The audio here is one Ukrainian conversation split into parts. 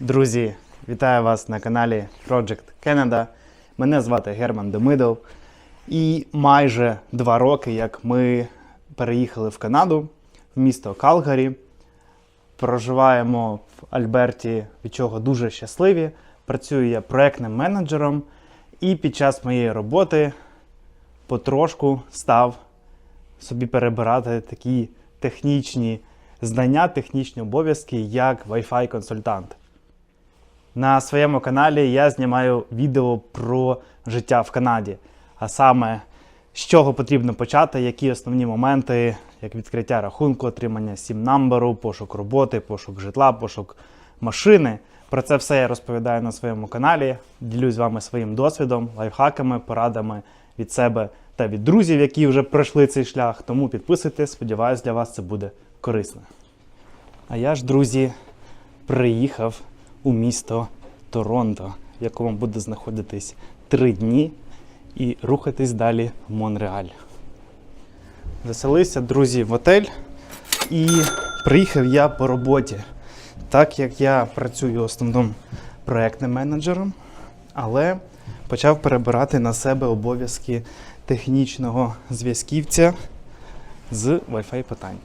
Друзі, вітаю вас на каналі Project Canada. Мене звати Герман Демидов. І майже два роки, як ми переїхали в Канаду, в місто Калгарі. Проживаємо в Альберті, від чого дуже щасливі. Працюю я проектним менеджером, і під час моєї роботи потрошку став собі перебирати такі технічні знання, технічні обов'язки, як Wi-Fi консультант. На своєму каналі я знімаю відео про життя в Канаді, а саме з чого потрібно почати, які основні моменти, як відкриття рахунку, отримання сім-намберу, пошук роботи, пошук житла, пошук машини. Про це все я розповідаю на своєму каналі. Ділюсь з вами своїм досвідом, лайфхаками, порадами від себе та від друзів, які вже пройшли цей шлях. Тому підписуйтесь, сподіваюсь, для вас це буде корисно. А я ж, друзі, приїхав у місто Торонто, в якому буду знаходитись три дні і рухатись далі в Монреаль. Заселився, друзі, в отель і приїхав я по роботі. Так як я працюю основним проектним менеджером, але почав перебирати на себе обов'язки технічного зв'язківця з Wi-Fi питань.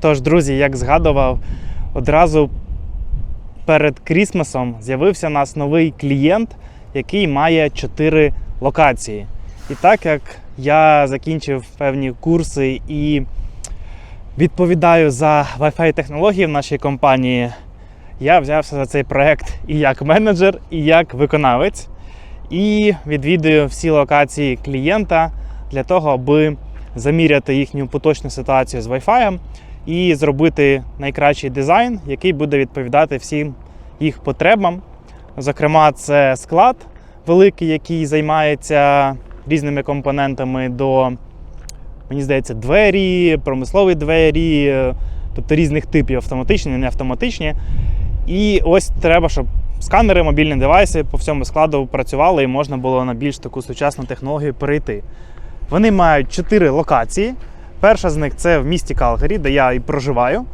Тож, друзі, як згадував, одразу перед Крісмасом з'явився у нас новий клієнт, який має 4 локації. І так як я закінчив певні курси і відповідаю за Wi-Fi технології в нашій компанії, я взявся за цей проект і як менеджер, і як виконавець. І відвідую всі локації клієнта для того, аби заміряти їхню поточну ситуацію з Wi-Fi і зробити найкращий дизайн, який буде відповідати всім їх потребам. Зокрема, це склад великий, який займається різними компонентами до, мені здається, двері, промислові двері, тобто різних типів автоматичні, не автоматичні. І ось треба, щоб сканери, мобільні девайси по всьому складу працювали і можна було на більш таку сучасну технологію перейти. Вони мають чотири локації. Перша з них це в місті Калгарі, де я і проживаю.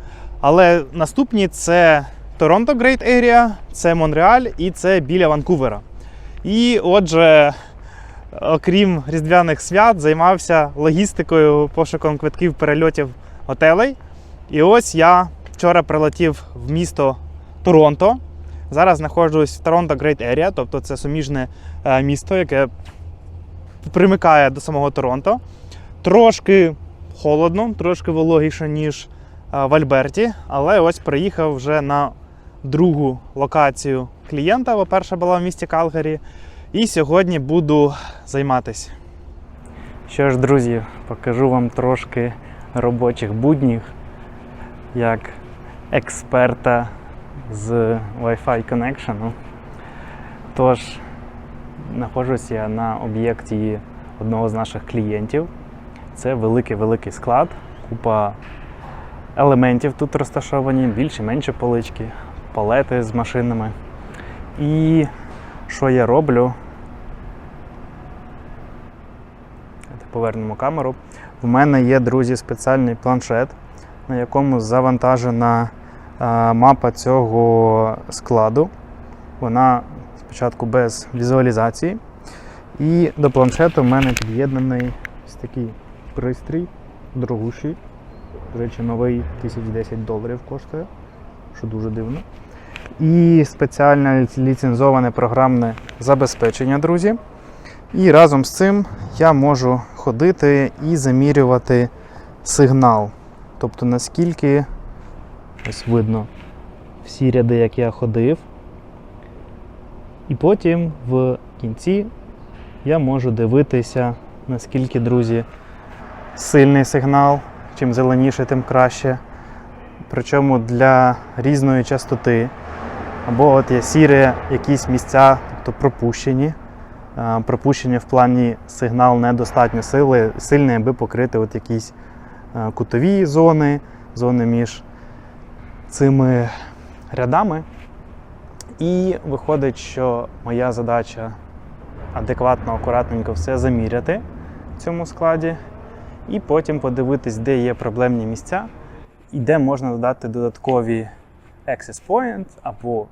Але наступні це Торонто Great Area, це Монреаль і це біля Ванкувера. І отже, окрім різдвяних свят, займався логістикою, пошуком квитків перельотів готелей. І ось я вчора прилетів в місто Торонто. Зараз знаходжусь в Торонто Great Area, тобто це суміжне е, місто, яке примикає до самого Торонто. Трошки холодно, трошки вологіше, ніж е, в Альберті, але ось приїхав вже на другу локацію клієнта, бо перша була в місті Калгарі. І сьогодні буду займатися. Що ж, друзі, покажу вам трошки робочих буднів як експерта з Wi-Fi Connection. Тож, знаходжусь я на об'єкті одного з наших клієнтів. Це великий-великий склад, купа елементів тут розташовані, більші менші полички, палети з машинами. І що я роблю? Повернемо камеру. В мене є, друзі, спеціальний планшет, на якому завантажена мапа цього складу. Вона спочатку без візуалізації. І до планшету в мене під'єднаний ось такий пристрій, дорогущий. До речі, новий 1010 доларів коштує, що дуже дивно. І спеціальне ліцензоване програмне забезпечення, друзі. І разом з цим я можу ходити і замірювати сигнал. Тобто наскільки ось видно всі ряди, як я ходив. І потім в кінці я можу дивитися, наскільки, друзі, сильний сигнал. Чим зеленіше, тим краще. Причому для різної частоти. Або от є сірі якісь місця, тобто пропущені. Пропущені в плані сигнал недостатньо сили, сильний, аби покрити от якісь кутові зони, зони між цими рядами. І виходить, що моя задача адекватно, акуратненько все заміряти в цьому складі, і потім подивитись, де є проблемні місця, і де можна додати додаткові access point або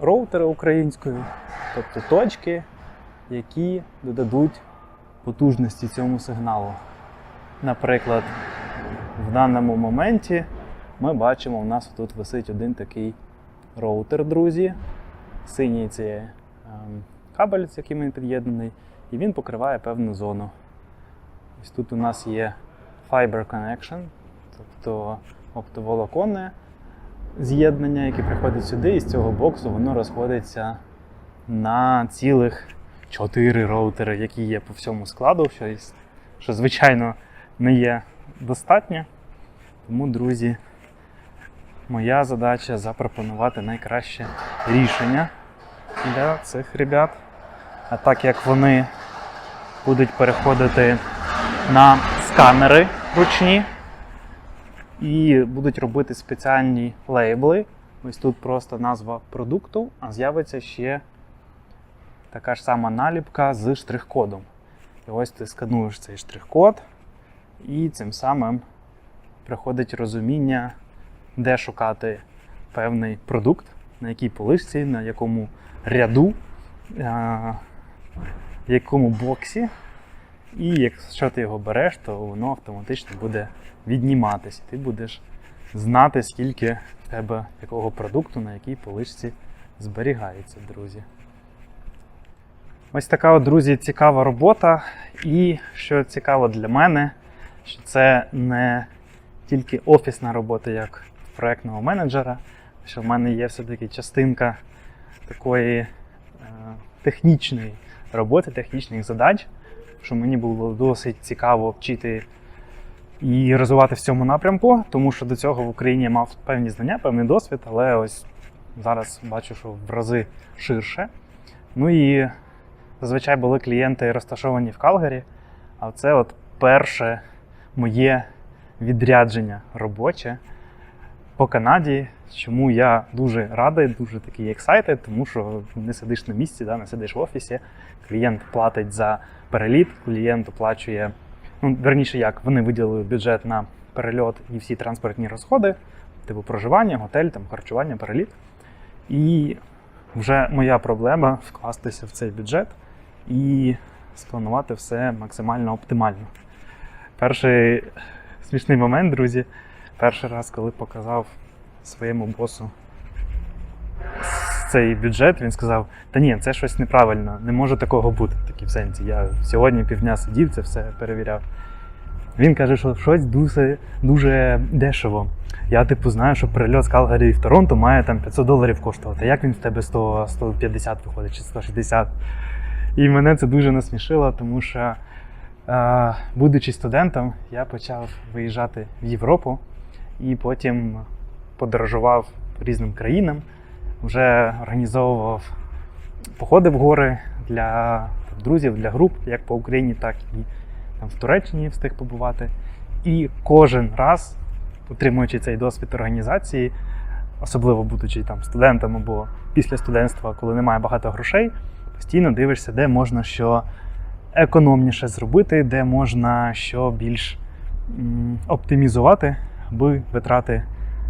роутери українською, тобто точки, які додадуть потужності цьому сигналу. Наприклад, в даному моменті ми бачимо, у нас тут висить один такий роутер, друзі. Синій це ем, кабель, з яким він під'єднаний, і він покриває певну зону. Ось тут у нас є Fiber Connection, тобто оптоволоконне з'єднання, яке приходить сюди, і з цього боксу воно розходиться на цілих 4 роутери, які є по всьому складу, що, що звичайно не є достатньо. Тому, друзі, моя задача запропонувати найкраще рішення для цих ребят. А так як вони будуть переходити на сканери ручні і будуть робити спеціальні лейбли. Ось тут просто назва продукту, а з'явиться ще така ж сама наліпка з штрих-кодом. І ось ти скануєш цей штрих-код, і цим самим приходить розуміння, де шукати певний продукт, на якій поличці, на якому ряду, в якому боксі. І якщо ти його береш, то воно автоматично буде відніматися. Ти будеш знати, скільки в тебе якого продукту на якій поличці зберігається, друзі. Ось така, друзі, цікава робота. І що цікаво для мене, що це не тільки офісна робота як проектного менеджера, що в мене є все-таки частинка такої е, технічної роботи, технічних задач, що мені було досить цікаво вчити і розвивати в цьому напрямку, тому що до цього в Україні я мав певні знання, певний досвід, але ось зараз бачу, що в рази ширше. Ну і зазвичай були клієнти розташовані в Калгарі, а це от перше моє відрядження робоче по Канаді. Чому я дуже радий, дуже такий excited, тому що не сидиш на місці, да, не сидиш в офісі. Клієнт платить за переліт, клієнт оплачує, ну, верніше як, вони виділили бюджет на перельот і всі транспортні розходи, типу проживання, готель, там, харчування, переліт. І вже моя проблема вкластися в цей бюджет і спланувати все максимально оптимально. Перший смішний момент, друзі, перший раз, коли показав своєму босу цей бюджет, він сказав: Та ні, це щось неправильно, не може такого бути. Такий в сенсі. Я сьогодні півдня сидів, це все перевіряв. Він каже, що щось дуже, дуже дешево. Я, типу, знаю, що перельот з Калгарі в Торонто має там 500 доларів коштувати. Як він в тебе 100, 150 виходить чи 160? І мене це дуже насмішило, тому що, е, будучи студентом, я почав виїжджати в Європу і потім подорожував різним країнам, вже організовував походи в гори для там, друзів, для груп, як по Україні, так і там, в Туреччині встиг побувати. І кожен раз, отримуючи цей досвід організації, особливо будучи там студентом або після студентства, коли немає багато грошей, постійно дивишся, де можна що економніше зробити, де можна що більш оптимізувати, аби витрати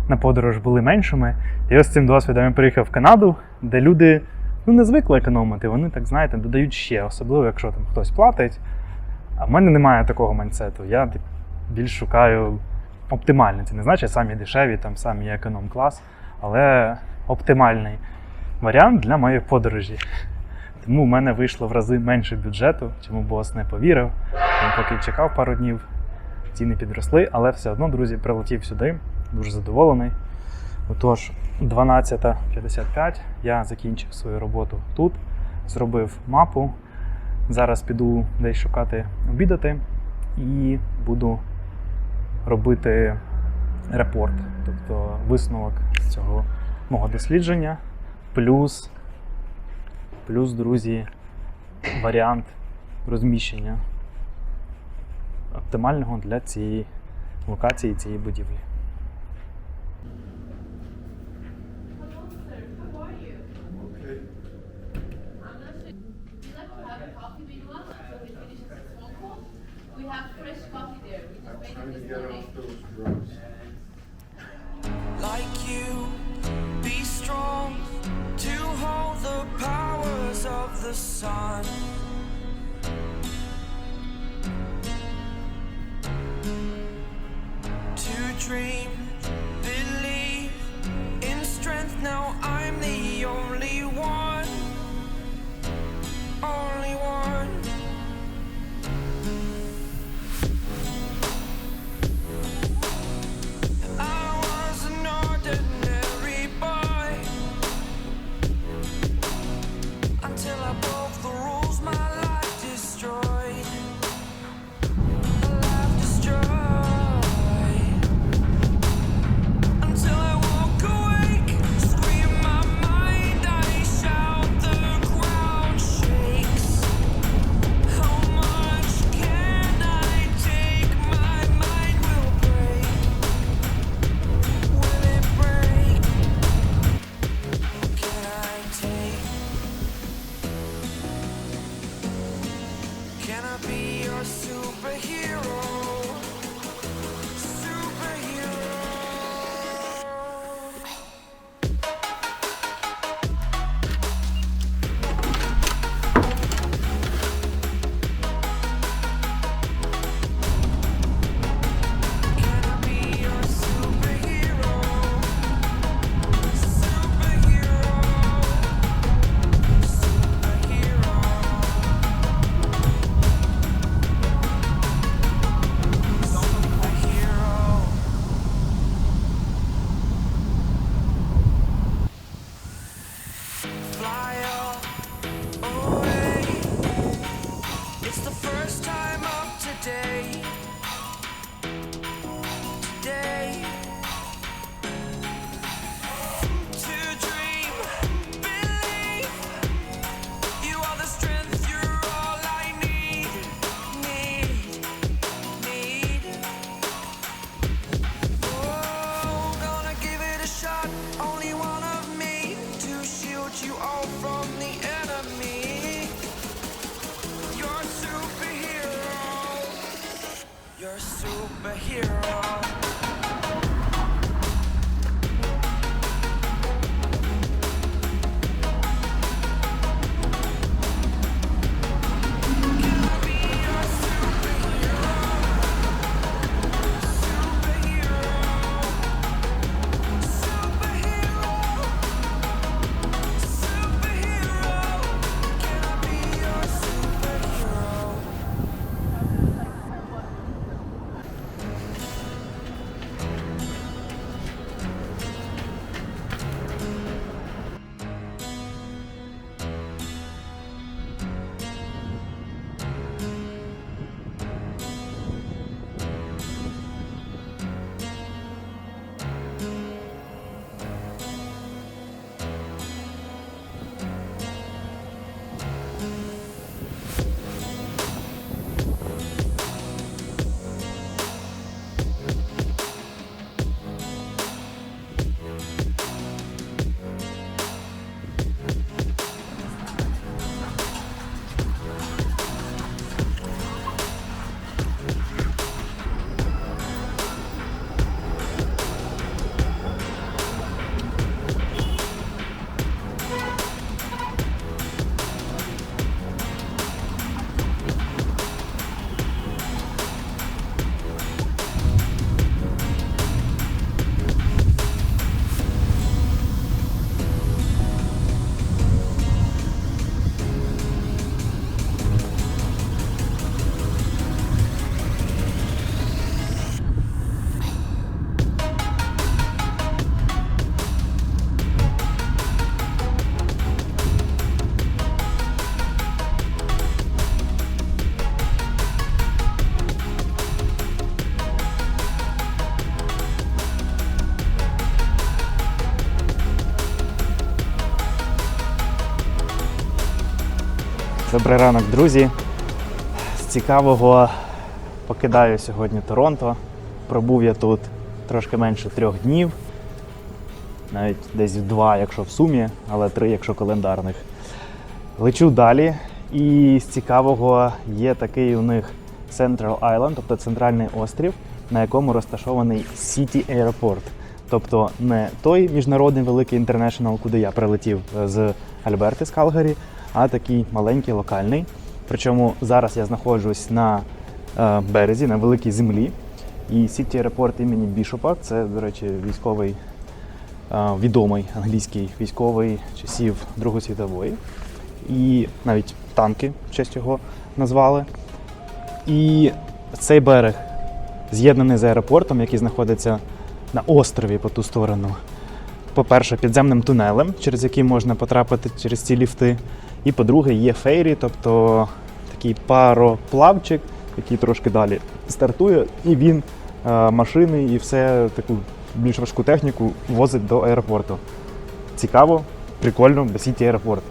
на подорож були меншими. І ось з цим досвідом я приїхав в Канаду, де люди ну, не звикли економити, вони так знаєте, додають ще, особливо якщо там хтось платить. А в мене немає такого майнсету. Я більш шукаю оптимальне. Це не значить самі дешеві, там самі економ-клас, але оптимальний варіант для моєї подорожі. Тому в мене вийшло в рази менше бюджету, чому бос не повірив. Він поки чекав пару днів, ціни підросли, але все одно, друзі, прилетів сюди, дуже задоволений. Отож, 12.55 я закінчив свою роботу тут, зробив мапу. Зараз піду десь шукати обідати і буду робити репорт, тобто висновок з цього мого дослідження, плюс, плюс, друзі, варіант розміщення оптимального для цієї локації, цієї будівлі. Time to get off those drugs. here. Добрий ранок, друзі. З цікавого покидаю сьогодні Торонто. Пробув я тут трошки менше трьох днів, навіть десь два, якщо в сумі, але три, якщо календарних. Лечу далі. І з цікавого є такий у них Central Island, тобто центральний острів, на якому розташований City Airport. Тобто не той міжнародний великий інтернешнл, куди я прилетів е, з Альберти з Калгарі, а такий маленький локальний. Причому зараз я знаходжусь на е, березі, на великій землі. І City Airport імені Бішопа це, до речі, військовий е, відомий англійський військовий часів Другої світової. І навіть танки в честь його назвали. І цей берег з'єднаний з аеропортом, який знаходиться на острові по ту сторону. По-перше, підземним тунелем, через який можна потрапити через ці ліфти. І по-друге, є фейрі, тобто такий пароплавчик, який трошки далі стартує, і він е, машини і все таку більш важку техніку возить до аеропорту. Цікаво, прикольно, бо Сіті аеропорт.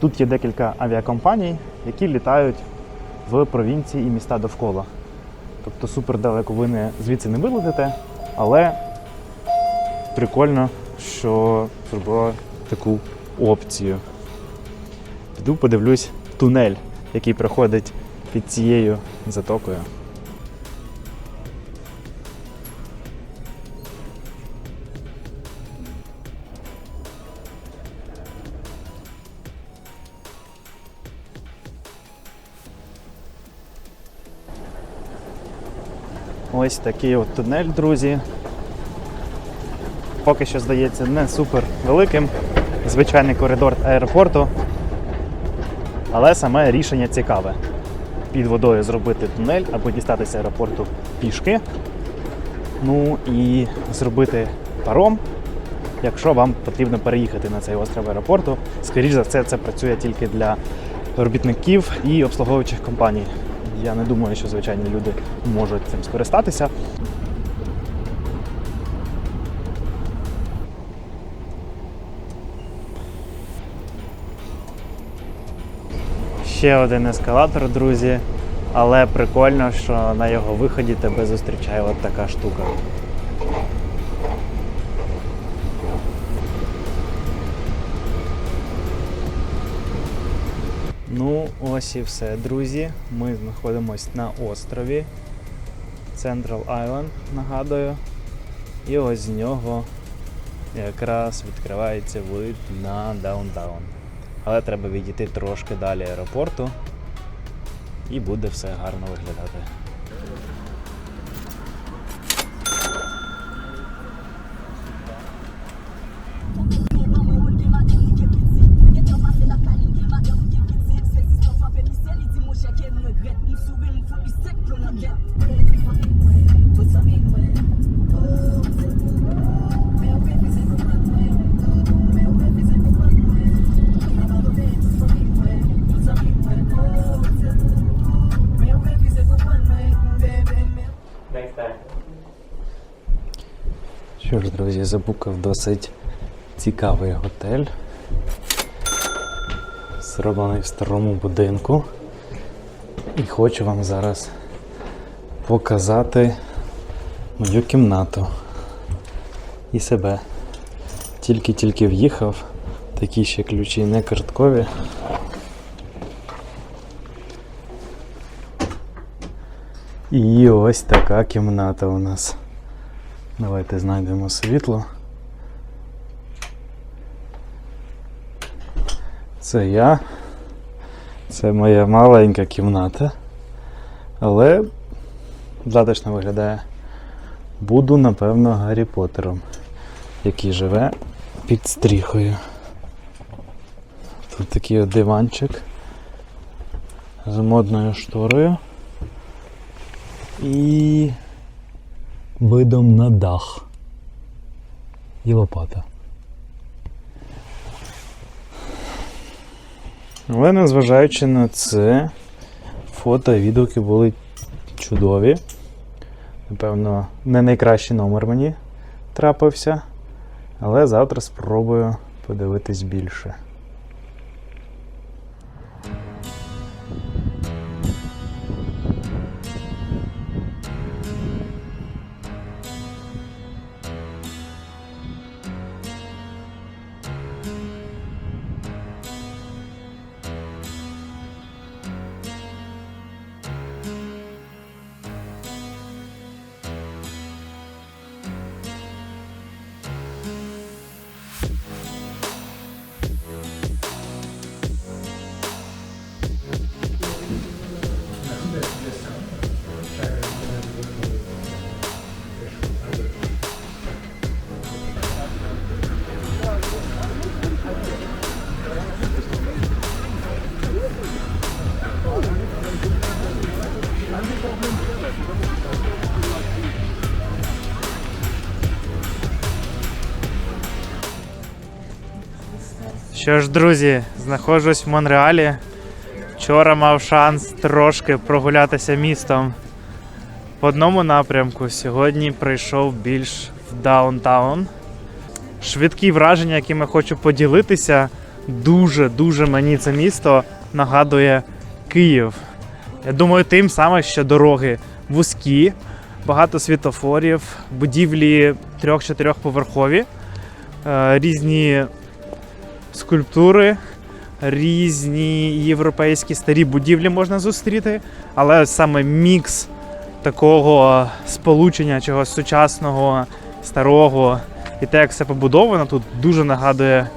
Тут є декілька авіакомпаній, які літають в провінції і міста довкола. Тобто супер далеко ви не, звідси не вилетите, але прикольно, що зробила таку опцію. Піду подивлюсь тунель, який проходить під цією затокою. Ось такий от тунель, друзі. Поки що здається не супер великим. Звичайний коридор аеропорту. Але саме рішення цікаве. Під водою зробити тунель або дістатися аеропорту пішки. Ну і зробити паром, якщо вам потрібно переїхати на цей остров аеропорту. Скоріше за все, це працює тільки для робітників і обслуговуючих компаній. Я не думаю, що звичайні люди можуть цим скористатися. Ще один ескалатор, друзі. Але прикольно, що на його виході тебе зустрічає от така штука. Ну, ось і все, друзі. Ми знаходимося на острові Central Island, нагадую. І ось з нього якраз відкривається вид на даунтаун. Але треба відійти трошки далі аеропорту і буде все гарно виглядати. Що ж, друзі, забукав досить цікавий готель. Зроблений в старому будинку. І хочу вам зараз показати мою кімнату і себе. Тільки-тільки в'їхав, такі ще ключі не карткові. І ось така кімната у нас. Давайте знайдемо світло. Це я. Це моя маленька кімната. Але затишно виглядає. Буду, напевно, Гаррі Поттером, який живе під стріхою. Тут такий от диванчик з модною шторою. І видом на дах. І лопата. Але незважаючи на це, фото і відгуки були чудові. Напевно, не найкращий номер мені трапився. Але завтра спробую подивитись більше. Що ж, друзі, знаходжусь в Монреалі. Вчора мав шанс трошки прогулятися містом в одному напрямку. Сьогодні прийшов більш в даунтаун. Швидкі враження, якими хочу поділитися. Дуже-дуже мені це місто нагадує Київ. Я думаю, тим саме, що дороги вузькі, багато світофорів, будівлі трьох-чотирьохповерхові, е, різні скульптури, різні європейські старі будівлі можна зустріти, але саме мікс такого сполучення чогось сучасного, старого і те, як все побудовано, тут дуже нагадує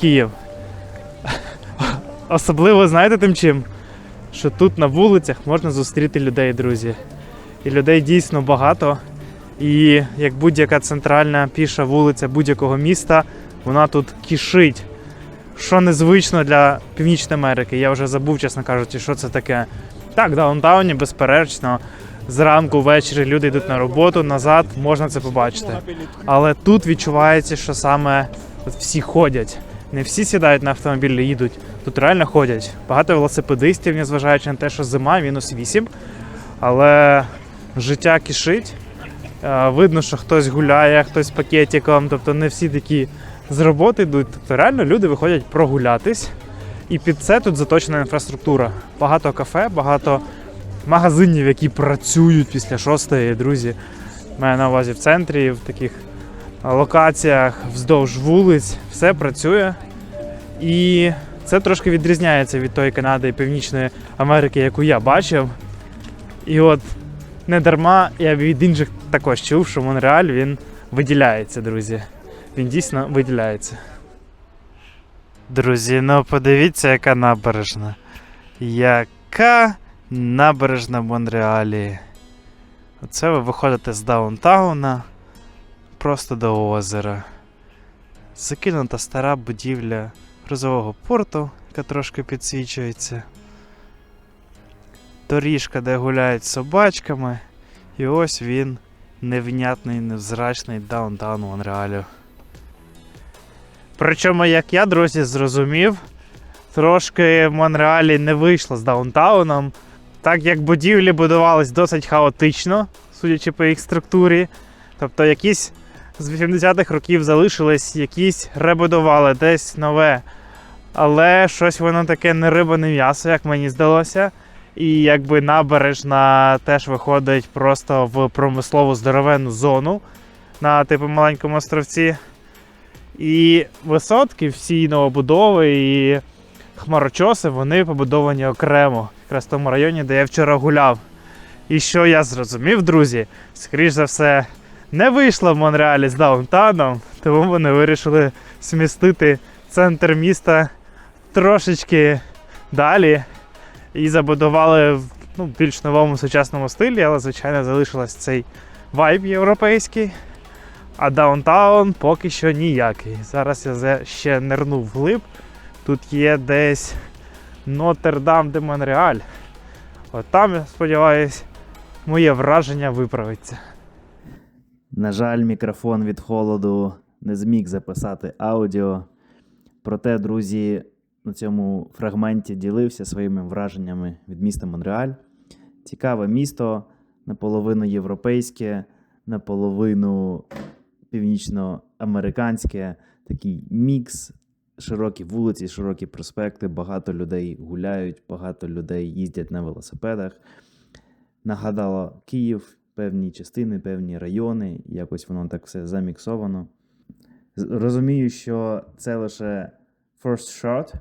Київ. Особливо, знаєте тим чим? Що тут на вулицях можна зустріти людей, друзі. І людей дійсно багато. І як будь-яка центральна піша вулиця будь-якого міста, вона тут кишить. Що незвично для Північної Америки. Я вже забув, чесно кажучи, що це таке. Так, в даунтауні, безперечно, зранку, ввечері люди йдуть на роботу, назад можна це побачити. Але тут відчувається, що саме от всі ходять. Не всі сідають на автомобіль і їдуть. Тут реально ходять. Багато велосипедистів, незважаючи на те, що зима, мінус 8. Але життя кишить. Е, Видно, що хтось гуляє, хтось пакетиком. Тобто не всі такі з роботи йдуть. Тобто реально люди виходять прогулятись. І під це тут заточена інфраструктура. Багато кафе, багато магазинів, які працюють після шостої, друзі. Маю на увазі в центрі, в таких локаціях вздовж вулиць, все працює. І це трошки відрізняється від тої Канади і Північної Америки, яку я бачив. І от не дарма я від інших також чув, що Монреаль він виділяється, друзі. Він дійсно виділяється. Друзі, ну подивіться, яка набережна. Яка набережна в Монреалі. Оце ви виходите з даунтауна просто до озера. Закинута стара будівля грузового порту, яка трошки підсвічується. Доріжка, де гуляють собачками. І ось він невнятний, невзрачний даунтаун Монреалю. Причому, як я, друзі, зрозумів, трошки в Монреалі не вийшло з даунтауном, так як будівлі будувались досить хаотично, судячи по їх структурі. Тобто якісь з 80-х років залишились, якісь ребудували, десь нове. Але щось воно таке не риба, не м'ясо, як мені здалося. І якби набережна теж виходить просто в промислову здоровенну зону на типу маленькому островці. І висотки всі новобудови і хмарочоси вони побудовані окремо, якраз в тому районі, де я вчора гуляв. І що я зрозумів, друзі, скоріш за все, не вийшло в Монреалі з даунтауном, тому вони вирішили смістити центр міста трошечки далі і забудували в ну, більш новому сучасному стилі, але, звичайно, залишилось цей вайб європейський. А даунтаун поки що ніякий. Зараз я ще нирнув вглиб. Тут є десь Нотр-Дам де Монреаль. От там, я сподіваюсь, моє враження виправиться. На жаль, мікрофон від холоду не зміг записати аудіо. Проте, друзі, на цьому фрагменті ділився своїми враженнями від міста Монреаль. Цікаве місто, наполовину європейське, наполовину північноамериканське. Такий мікс, широкі вулиці, широкі проспекти, багато людей гуляють, багато людей їздять на велосипедах. Нагадало Київ, певні частини, певні райони, якось воно так все заміксовано. Розумію, що це лише first shot,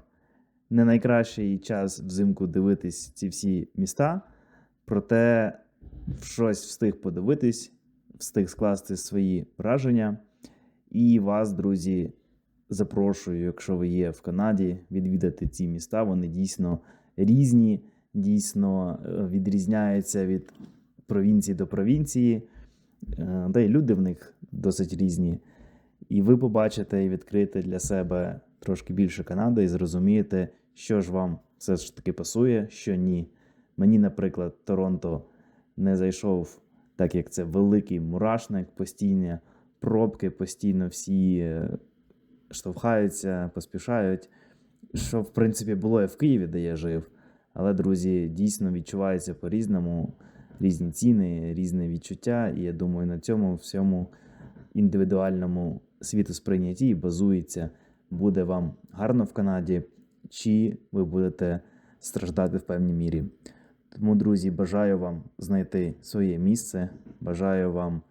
не найкращий час взимку дивитись ці всі міста, проте щось встиг подивитись, встиг скласти свої враження. І вас, друзі, запрошую, якщо ви є в Канаді, відвідати ці міста. Вони дійсно різні, дійсно е, відрізняються від провінції до провінції, е, та й люди в них досить різні. І ви побачите і відкриєте для себе трошки більше Канади і зрозумієте, що ж вам все ж таки пасує, що ні. Мені, наприклад, Торонто не зайшов, так як це великий мурашник, постійні пробки, постійно всі е, штовхаються, поспішають. що в принципі було і в Києві, де я жив. Але, друзі, дійсно відчувається по-різному, різні ціни, різне відчуття. І я думаю, на цьому всьому індивідуальному світосприйнятті базується, буде вам гарно в Канаді, чи ви будете страждати в певній мірі. Тому, друзі, бажаю вам знайти своє місце, бажаю вам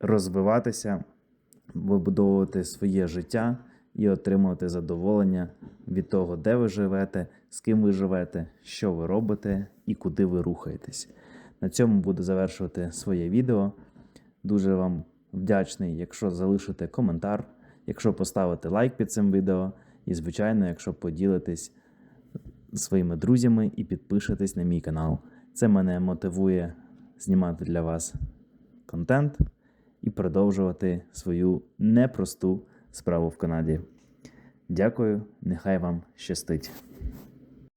розвиватися, вибудовувати своє життя і отримувати задоволення від того, де ви живете, з ким ви живете, що ви робите і куди ви рухаєтесь. На цьому буду завершувати своє відео. Дуже вам вдячний, якщо залишите коментар, якщо поставите лайк під цим відео, і, звичайно, якщо поділитесь своїми друзями і підпишетесь на мій канал. Це мене мотивує знімати для вас контент і продовжувати свою непросту справу в Канаді. Дякую, нехай вам щастить.